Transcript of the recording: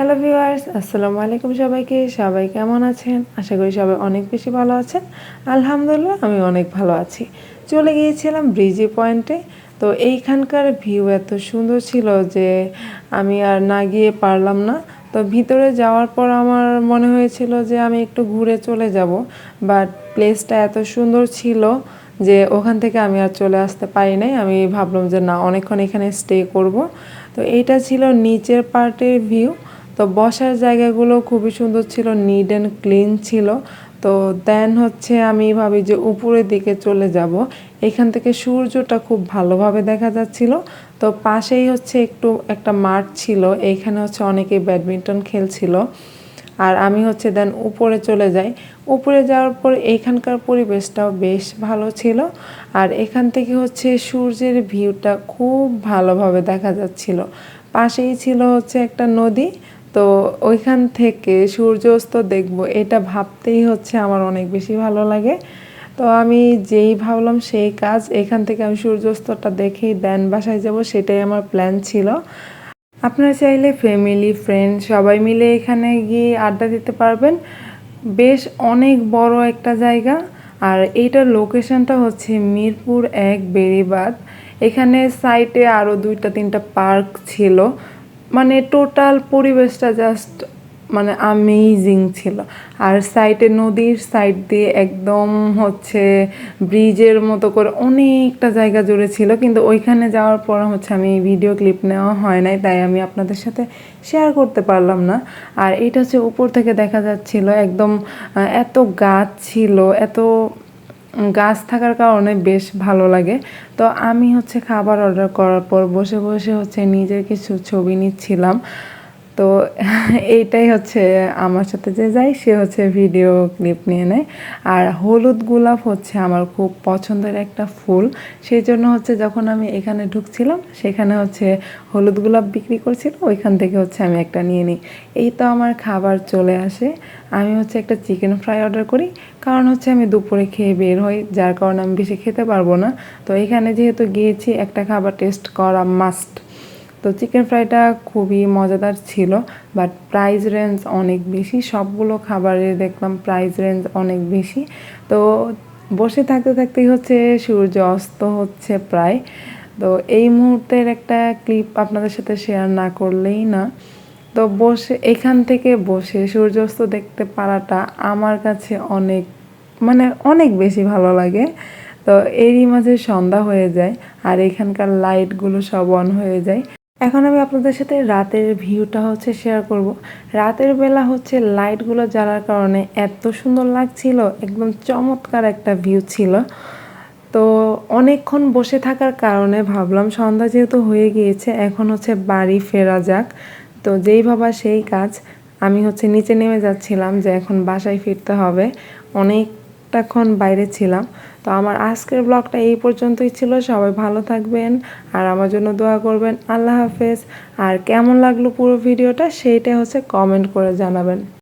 Hello viewers, আসসালামু আলাইকুম সবাইকে। সবাই কেমন আছেন? আশা করি সবাই অনেক বেশি ভালো আছেন। আলহামদুলিল্লাহ আমি অনেক ভালো আছি। চলে গিয়েছিলাম ব্রিজি পয়েন্টে। তো এইখানকার ভিউ এত সুন্দর ছিল যে আমি আর না গিয়ে পারলাম না। তো ভিতরে যাওয়ার পর আমার মনে হয়েছিল যে আমি একটু ঘুরে চলে যাব। বাট প্লেসটা এত সুন্দর ছিল যে ওখান থেকে আমি আর চলে আসতে পারি নাই। আমি ভাবলাম যে না, অনেকক্ষণ এখানে স্টে করব। তো এইটা ছিল নিচের পার্টের ভিউ। তো বসার জায়গাগুলো খুবই সুন্দর ছিল নিড অ্যান্ড ক্লিন ছিল। তো দেন হচ্ছে আমি ভাবি যে উপরের দিকে চলে যাব। এখান থেকে সূর্যটা খুব ভালোভাবে দেখা যাচ্ছিল। তো পাশেই হচ্ছে একটু একটা মাঠ ছিল এইখানে হচ্ছে অনেকে ব্যাডমিন্টন খেলছিল। আর আমি হচ্ছে দেন উপরে চলে যাই। উপরে যাওয়ার পর এখানকার পরিবেশটাও বেশ ভালো ছিল। আর এখান থেকে হচ্ছে সূর্যের ভিউটা খুব ভালোভাবে দেখা যাচ্ছিল। পাশেই ছিল হচ্ছে একটা নদী। তো ওইখান থেকে সূর্যাস্ত দেখব, এটা ভাবতেই হচ্ছে আমার অনেক বেশি ভালো লাগে। তো আমি যেই ভাবলাম সেই কাজ, এখান থেকে আমি সূর্যাস্তটা দেখেই দেন বাসায় যাব, সেটাই আমার প্ল্যান ছিল। আপনারা চাইলে ফ্যামিলি ফ্রেন্ড সবাই মিলে এখানে গিয়ে আড্ডা দিতে পারবেন। বেশ অনেক বড় একটা জায়গা, আর এইটার লোকেশনটা হচ্ছে মিরপুর এক বেড়িবাদ এখানে সাইটে আরও দুইটা তিনটা পার্ক ছিল। মানে টোটাল পরিবেশটা জাস্ট মানে আমেজিং ছিল। আর সাইডে নদীর সাইড দিয়ে একদম হচ্ছে ব্রিজের মতো করে অনেকটা জায়গা জুড়ে ছিল, কিন্তু ওইখানে যাওয়ার পর হচ্ছে আমি ভিডিও ক্লিপ নেওয়া হয় নাই, তাই আমি আপনাদের সাথে শেয়ার করতে পারলাম না। আর এটা হচ্ছে উপর থেকে দেখা যাচ্ছিল, একদম এত গাছ ছিল, এত গাছ থাকার কারণে বেশ ভালো লাগে। তো আমি হচ্ছে খাবার অর্ডার করার পর বসে বসে হচ্ছে নিজের কিছু ছবি নিচ্ছিলাম। তো এইটাই হচ্ছে আমার সাথে যে যাই সে হচ্ছে ভিডিও ক্লিপ নিয়ে নেয়। আর হলুদ গোলাপ হচ্ছে আমার খুব পছন্দের একটা ফুল। সেই জন্য হচ্ছে যখন আমি এখানে ঢুকছিলাম, সেখানে হচ্ছে হলুদ গোলাপ বিক্রি করছিল, ওইখান থেকে হচ্ছে আমি একটা নিয়ে নিই। এই তো আমার খাবার চলে আসে। আমি হচ্ছে একটা চিকেন ফ্রাই অর্ডার করি, কারণ হচ্ছে আমি দুপুরে খেয়ে বের হই, যার কারণে আমি বেশি খেতে পারব না। তো এখানে যেহেতু গিয়েছি, একটা খাবার টেস্ট করা মাস্ট তো চিকেন ফ্রাইটা খুবই মজাদার ছিল বাট প্রাইস রেঞ্জ অনেক বেশি। সবগুলো খাবারের দেখলাম প্রাইস রেঞ্জ অনেক বেশি। তো বসে থাকতে থাকতেই হচ্ছে সূর্য অস্ত হচ্ছে প্রায়। তো এই মুহূর্তের একটা ক্লিপ আপনাদের সাথে শেয়ার না করলেই না। তো বসে, এখান থেকে বসে সূর্যাস্ত দেখতে পারাটা আমার কাছে অনেক মানে অনেক বেশি ভালো লাগে। তো এরই মাঝে সন্ধ্যা হয়ে যায় আর এখানকার লাইটগুলো সব অন হয়ে যায়। এখন আমি আপনাদের সাথে রাতের ভিউটা হচ্ছে শেয়ার করব। রাতের বেলা হচ্ছে লাইটগুলো জ্বালার কারণে এত সুন্দর লাগছিল, একদম চমৎকার একটা ভিউ ছিল। তো অনেকক্ষণ বসে থাকার কারণে ভাবলাম সন্ধ্যা যেহেতু হয়ে গিয়েছে, এখন হচ্ছে বাড়ি ফেরা যাক। তো যেই ভাবা সেই কাজ, আমি হচ্ছে নিচে নেমে যাচ্ছিলাম যে এখন বাসায় ফিরতে হবে। অনেকটাক্ষণ বাইরে ছিলাম। তো আমার আজকের ব্লগটা এই পর্যন্তই ছিল। সবাই ভালো থাকবেন আর আমার জন্য দোয়া করবেন। আল্লাহ হাফেজ। আর কেমন লাগল পুরো ভিডিওটা সেইটা হচ্ছে কমেন্ট করে জানাবেন।